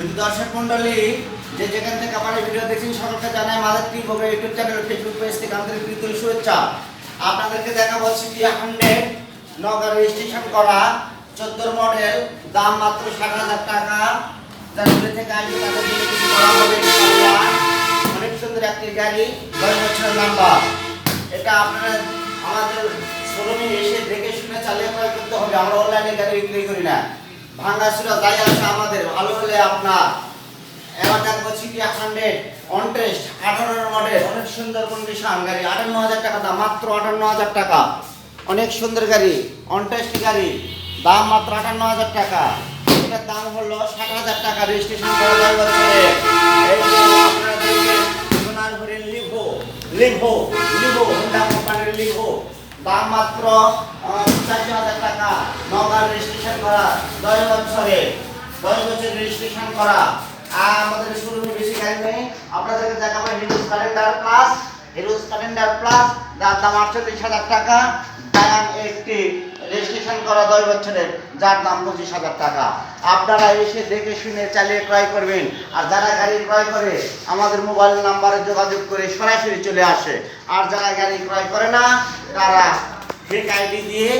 শুধু দর্শক মন্ডলী যে যেখান থেকে আমার এই ভিডিও দেখছেন, সকলকে জানাই মাদার টিম হবে ইউটিউব চ্যানেল ফেসবুক পেজ থেকে প্রীতি ও শুভেচ্ছা। আপনাদেরকে দেখাবো সিটি হান্ড্রেড নগর রেজিস্ট্রেশন করা চোদ্দোর মডেল, দাম মাত্র ষাট হাজার টাকা। থেকে আসবে তাদের কিছু করা হবে। অনেক সুন্দর একটি গাড়ি, দশ বছরের নাম্বার এটা আপনারা আমাদের শোরুমে এসে দেখে শুনে চালিয়ে করতে হবে। আমরা অনলাইনে গাড়ি বিক্রি করি না। ভাঙ্গাসুরা যাই আছে আমাদের, ভালো হলে আপনার এবার দেখব সিটি হান্ড্রেড অন টেস্ট আঠারো মডেল অনেক সুন্দর কন্ডিশন গাড়ি আটান্ন হাজার টাকা দাম, মাত্র আটান্ন হাজার টাকা। অনেক সুন্দর গাড়ি অন গাড়ি, দাম মাত্র আটান্ন হাজার টাকা। এটার দাম হলো ষাট হাজার টাকা রেজিস্ট্রেশন করা যায় বছরে এই যে আপনারা দেখবেন সোনার হরিণ লিভো লিভো লিভো হোন্ডা কোম্পানির লিভো দাম মাত্র পঁচাশি হাজার টাকা। নগাঁও রেজিস্ট্রেশন করা, দশ বছরে, দশ বছর রেজিস্ট্রেশন করা। আর আমাদের শোরুমে বেশি গাড়ি নেই। আপনাদেরকে দেখাবো Hero's calendar plus Hero's calendar plus যার দাম আটচল্লিশ হাজার টাকা। ডায়ান একটি রেজিস্ট্রেশন করা দশ বছরের, যার দাম পঁচিশ হাজার টাকা। আপনারা এসে দেখে শুনে চালিয়ে ক্রয় করবেন। আর যারা গাড়ি ক্রয় করে, আমাদের মোবাইল নাম্বারে যোগাযোগ করে সরাসরি চলে আসে। আর যারা গাড়ি ক্রয় করে না, তারা ফেক আইডি দিয়ে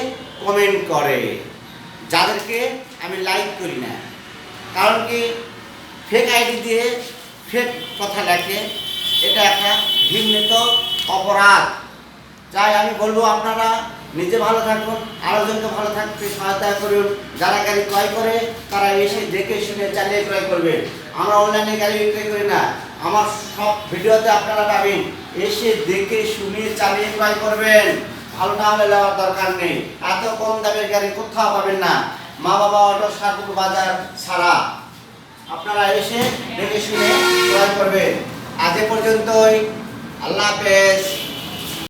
কমেন্ট করে? যাদেরকে আমি লাইক করি না। কারণ কি ফেক আইডি দিয়ে ফেক কথা লেখে, এটা একটা ঘৃণিত অপরাধ। তাই আমি বলব আপনারা নিজে ভালো থাকুন, আরেকজনকে ভালো থাকতে সহায়তা করুন। যারা গাড়ি ক্রয় করে, তারা এসে দেখে শুনে চালিয়ে ক্রয় করবে। আমরা অনলাইনে গাড়ি বিক্রি করি না। আমার সব ভিডিওতে আপনারা পাবেন। এসে দেখে শুনে চালিয়ে ক্রয় করবেন। ভালো না হলে নেওয়ার দরকার নেই। এত কম দামের গাড়ি কোথাও পাবেন না। মা বাবা অটো সারপুর বাজার ছাড়া। আপনারা এসে দেখে শুনে ক্রয় করবেন। আজ পর্যন্তই। আল্লাহ হাফেজ।